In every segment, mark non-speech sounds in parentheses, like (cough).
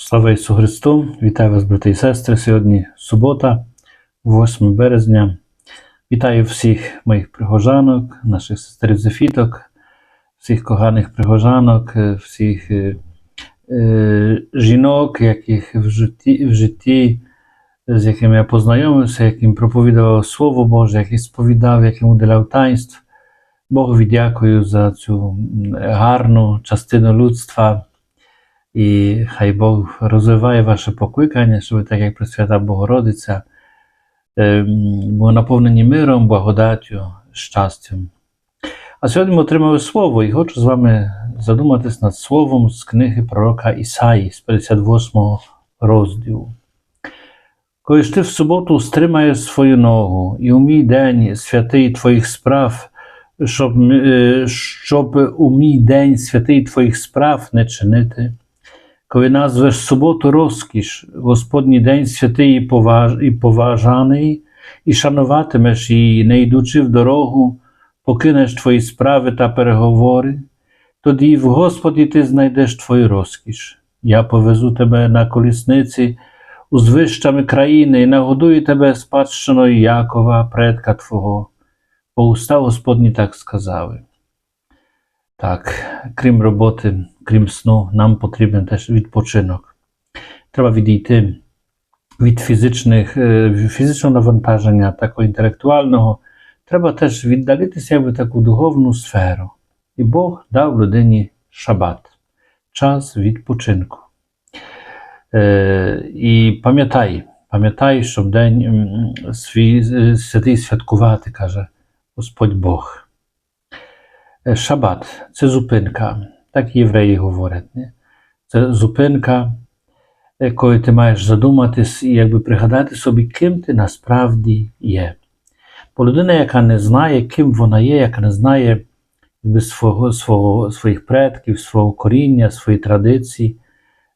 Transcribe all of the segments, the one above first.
Слава Ісусу Христу! Вітаю вас, брати і сестри. Сьогодні субота, 8 березня. Вітаю всіх моїх прихожанок, наших сестрів зефіток, всіх коганих прихожанок, е, всіх е, е, жінок, яких в житті, в житті, з якими я познайомився, яким проповідував Слово Боже, яких сповідав, яким уделяв таїнств. Богові дякую за цю гарну частину людства. І хай Бог розвиває ваше покликання, щоб так як Пресвята Богородиця, ем, були наповнені миром, благодаттю, щастям. А сьогодні ми отримали слово і хочу з вами задуматись над словом з книги пророка Ісаї з 58 розділу. Коли ж ти в суботу стримаєш свою ногу, і у мій день святий твоїх справ, щоб, е, щоб у мій день святий твоїх справ не чинити. Коли назвеш суботу розкіш, Господній день святий і, поваж, і поважаний, і шануватимеш її, не йдучи в дорогу, покинеш твої справи та переговори, тоді в Господі ти знайдеш твою розкіш. Я повезу тебе на колісниці узвищами країни і нагодую тебе спадщиною Якова, предка Твого. Бо уста Господні так сказали. Так, крім роботи, крім сну, нам потрібен теж відпочинок. Треба відійти від фізичних, е, фізичного навантаження, такого інтелектуального. Треба теж віддалитися якби таку духовну сферу. І Бог дав людині шабат, час відпочинку. Е, і пам'ятай, пам'ятай, що в день свій, е, святий святкувати, каже Господь Бог. Шабат це зупинка, так євреї говорять. Не? Це зупинка, е, коли ти маєш задуматись і якби пригадати собі, ким ти насправді є. Бо людина, яка не знає, ким вона є, яка не знає якби, свого, свого, своїх предків, свого коріння, своєї традиції,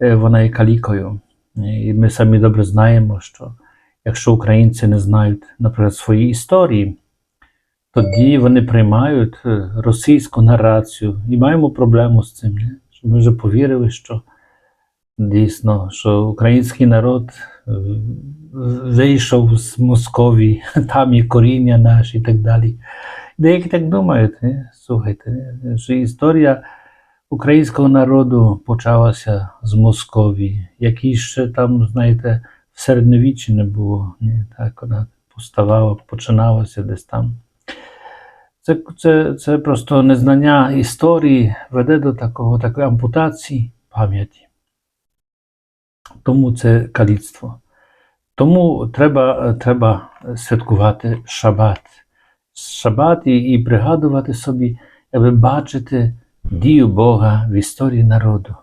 е, вона є калікою. І ми самі добре знаємо, що якщо українці не знають, наприклад, свої історії, тоді вони приймають е, російську нарацію і маємо проблему з цим. Не? Що ми вже повірили, що дійсно, що український народ е, вийшов з Московії, (laughs) там є коріння наші і так далі. Деякі так думають, не? слухайте, не? що історія українського народу почалася з Московії, який ще там, знаєте, в середньовіччі не було. Не? Так вона поставала, починалася десь там. Це, це, це просто незнання історії веде до такого, такої ампутації пам'яті. Тому це каліцтво. Тому треба, треба святкувати шабат. Шабат і, і пригадувати собі, аби бачити дію Бога в історії народу.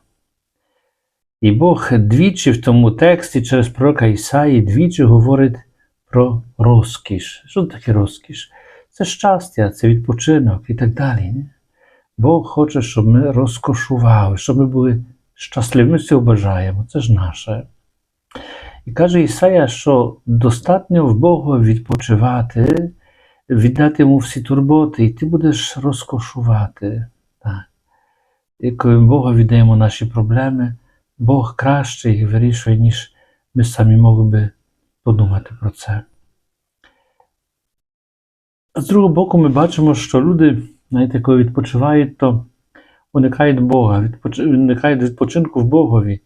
І Бог двічі в тому тексті через пророка Ісаї двічі говорить про розкіш. Що таке розкіш? Це щастя, це відпочинок і так далі. Бог хоче, щоб ми розкошували, щоб ми були щасливі. Ми цього бажаємо, це ж наше. І каже Ісая, що достатньо в Бога відпочивати, віддати йому всі турботи, і ти будеш розкошувати. Так. І коли Бога віддаємо наші проблеми, Бог краще їх вирішує, ніж ми самі могли би подумати про це. З другого боку, ми бачимо, що люди, знаєте, коли відпочивають, то уникають Бога, відпоч... уникають відпочинку в Богові.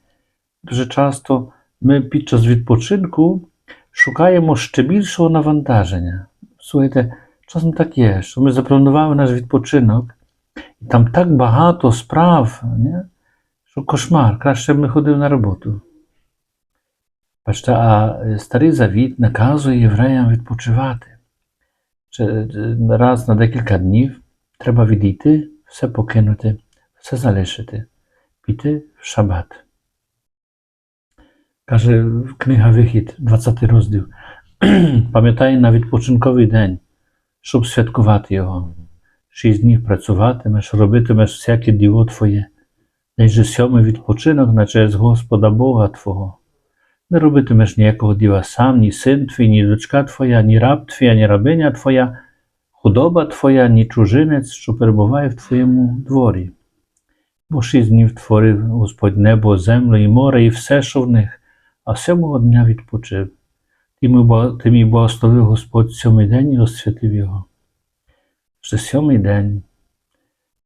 Дуже часто ми під час відпочинку шукаємо ще більшого навантаження. Слухайте, часом так є, що ми запланували наш відпочинок, і там так багато справ, не? що кошмар, краще б ми ходили на роботу. Бачите, а старий завіт наказує євреям відпочивати. Чи раз на декілька днів треба відійти, все покинути, все залишити, піти в шабат. Каже книга Вихід, 20 розділ. (clears throat) Пам'ятай на відпочинковий день, щоб святкувати його. Шість днів працюватимеш, робитимеш всяке діло Твоє, день же сьомий відпочинок на честь Господа Бога Твого. Не робитимеш ніякого діла сам, ні син твій, ні дочка твоя, ні раб твій, ні рабиня твоя, худоба твоя, ні чужинець, що перебуває в твоєму дворі. Бо шість днів творив Господь небо, землю і море, і все, що в них, а сьомого дня відпочив. Тим і благословив Господь сьомий день і освятив його. Що сьомий день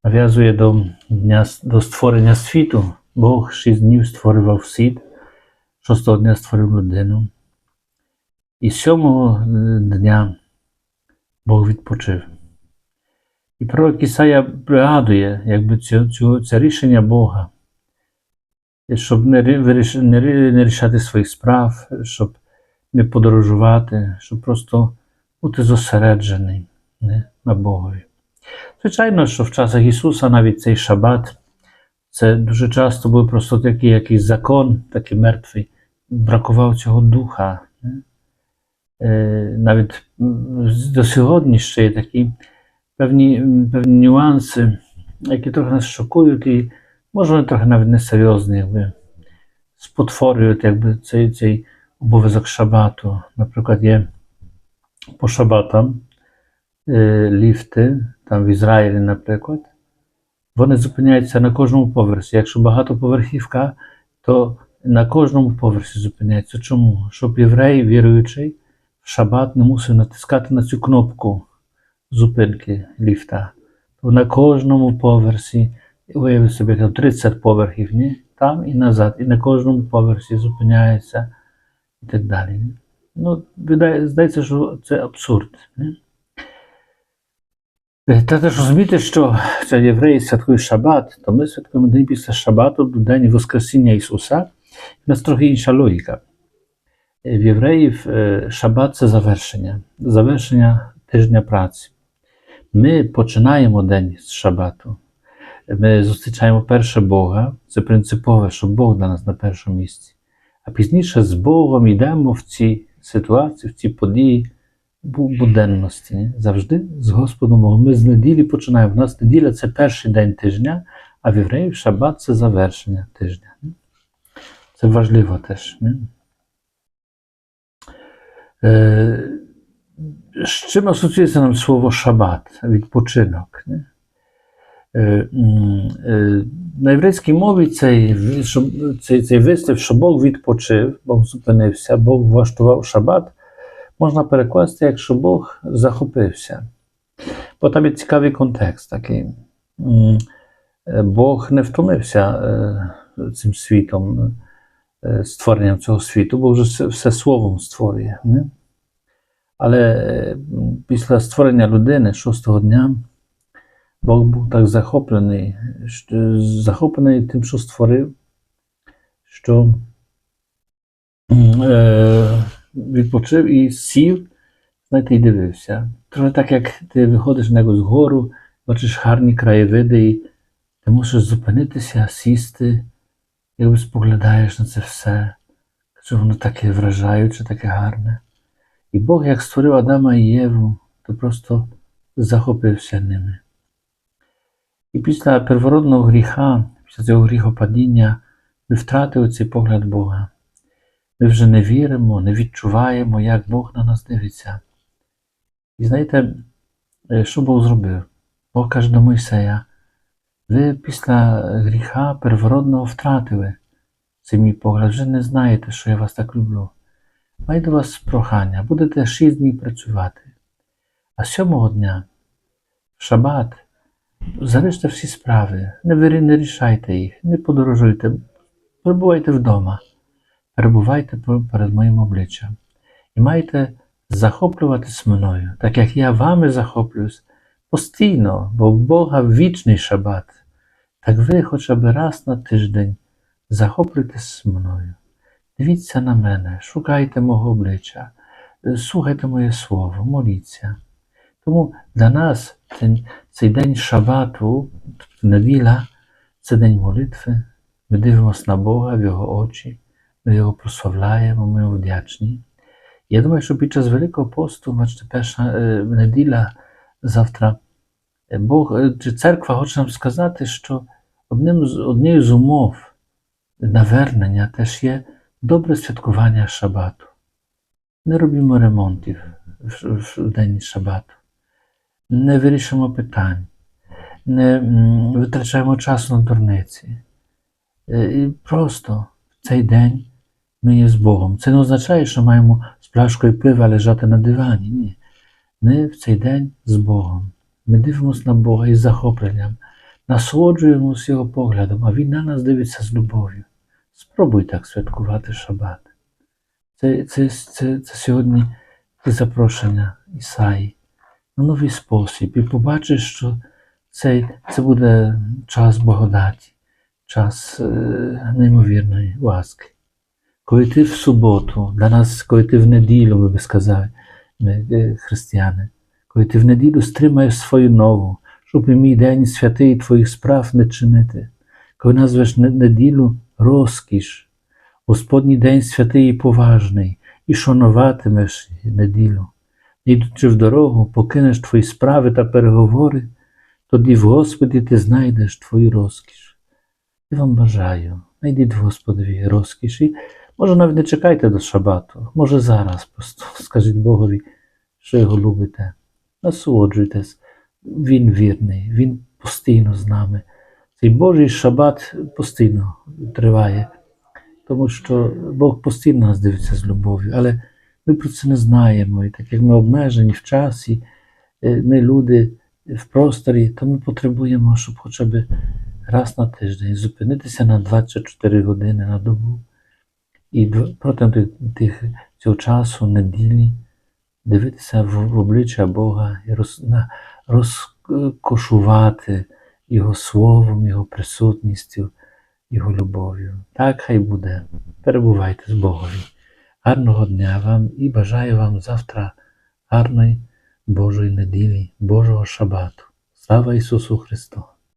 нав'язує до, дня, до створення світу. Бог шість днів створював світ, шостого дня створив людину. І сьомого е, дня Бог відпочив. І пророк Ісая пригадує, якби цю, цю, це рішення Бога, щоб не, не, не рішати своїх справ, щоб не подорожувати, щоб просто бути зосереджений не, на Богові. Звичайно, що в часах Ісуса навіть цей шабат, це дуже часто був просто такий якийсь закон, такий мертвий, бракував цього навіть м, до сьогодні ще є такі певні, м, певні нюанси, які трохи нас шокують, і може вони трохи навіть несерйозні, якби спотворюють якби, цей, цей обов'язок шабату. Наприклад, є по шабатам е, ліфти, там в Ізраїлі, наприклад, вони зупиняються на кожному поверсі. Якщо багатоповерхівка, то на кожному поверсі зупиняється. Чому? Щоб єврей, віруючий, в шабат не мусив натискати на цю кнопку зупинки ліфта. То на кожному поверсі, уяви собі, там 30 поверхів, ні? там і назад, і на кожному поверсі зупиняється і так далі. ні? Ну, здається, що це абсурд. Ні? Е, Та теж розуміти, що євреї святкують Шабат, то ми святкуємо день після Шабату, день Воскресіння Ісуса. У нас трохи інша логіка. В євреїв е, Шабат це завершення, завершення тижня праці. Ми починаємо день з Шабату. Ми зустрічаємо перше Бога. Це принципове, що Бог для нас на першому місці. А пізніше з Богом йдемо в ці ситуації, в ці події буденності. Завжди з Господом Богом. Ми з неділі починаємо. У нас неділя це перший день тижня, а в євреїв Шабат це завершення тижня. Це важливо теж. Ні? Е, з чим асоціюється нам слово шабат, відпочинок? Не? Е, на єврейській мові цей, цей, цей вислів, що Бог відпочив, Бог зупинився, Бог влаштував шабат, можна перекласти, як що Бог захопився. Бо там є цікавий контекст такий. Е, Бог не втомився е, цим світом, створенням цього світу, бо вже все, словом створює. Не? Але після створення людини шостого дня Бог був так захоплений, захоплений тим, що створив, що е, відпочив і сів, знаєте, і дивився. Трохи так, як ти виходиш на якусь гору, бачиш гарні краєвиди, і ти мусиш зупинитися, сісти, якби споглядаєш на це все, що воно таке вражаюче, таке гарне. І Бог, як створив Адама і Єву, то просто захопився ними. І після первородного гріха, після цього гріхопадіння, ми втратили цей погляд Бога. Ми вже не віримо, не відчуваємо, як Бог на нас дивиться. І знаєте, е, що Бог зробив? Бог каже до Мойсея, ви після гріха первородного втратили цей мій погляд, вже не знаєте, що я вас так люблю. Маю до вас прохання, будете шість днів працювати. А сьомого дня, в шабат, залиште всі справи, не, вирі- не рішайте їх, не подорожуйте, перебувайте вдома, перебувайте перед моїм обличчям і маєте захоплюватись мною, так як я вами захоплююсь постійно, бо в Бога вічний шабат. Так ви хоча б раз на тиждень захоплюйтесь мною. Дивіться на мене, шукайте мого обличчя, слухайте моє слово, моліться. Тому для нас цей, цей день шабату, тобто неділя, це день молитви. Ми дивимося на Бога в Його очі, ми його прославляємо, ми йому вдячні. Я думаю, що під час Великого посту, бачите, перша е, неділя завтра, Бог е, чи церква хоче нам сказати, що одним з, однією з умов навернення теж є добре святкування шабату. Не робімо ремонтів в день шабату, не вирішимо питань, не витрачаємо часу на дурниці. Е, І просто в цей день ми є з Богом. Це не означає, що маємо з пляшкою пива лежати на дивані. Ні. Ми в цей день з Богом. Ми дивимося на Бога із захопленням, насолоджуємося Його поглядом, а Він на нас дивиться з любов'ю. Спробуй так святкувати Шабат. Це, це, це, це сьогодні запрошення Ісаї на новий спосіб. І побачиш, що цей, це буде час благодаті, час е, неймовірної ласки. Коли ти в суботу, для нас, коли ти в неділю, ми би сказали, ми, е, християни, коли ти в неділю стримаєш свою нову, щоб і мій день святий твоїх справ не чинити, коли назвеш неділю розкіш, Господній день святий і поважний, і шануватимеш неділю. Йдучи в дорогу, покинеш твої справи та переговори, тоді в Господі ти знайдеш твою розкіш. Я вам бажаю, знайдіть в Господові розкіш. І може навіть не чекайте до шабату, може зараз просто скажіть Богові, що його любите. Насолоджуйтесь, Він вірний, Він постійно з нами. Цей Божий шабат постійно триває, тому що Бог постійно нас дивиться з любов'ю, але ми про це не знаємо. І так як ми обмежені в часі, е, ми люди в просторі, то ми потребуємо, щоб хоча б раз на тиждень зупинитися на 24 години на добу. І протягом тих, цього часу, неділі, дивитися в, обличчя Бога і роз, розкошувати Його словом, Його присутністю, Його любов'ю. Так хай буде. Перебувайте з Богові. Гарного дня вам і бажаю вам завтра гарної Божої неділі, Божого шабату. Слава Ісусу Христу!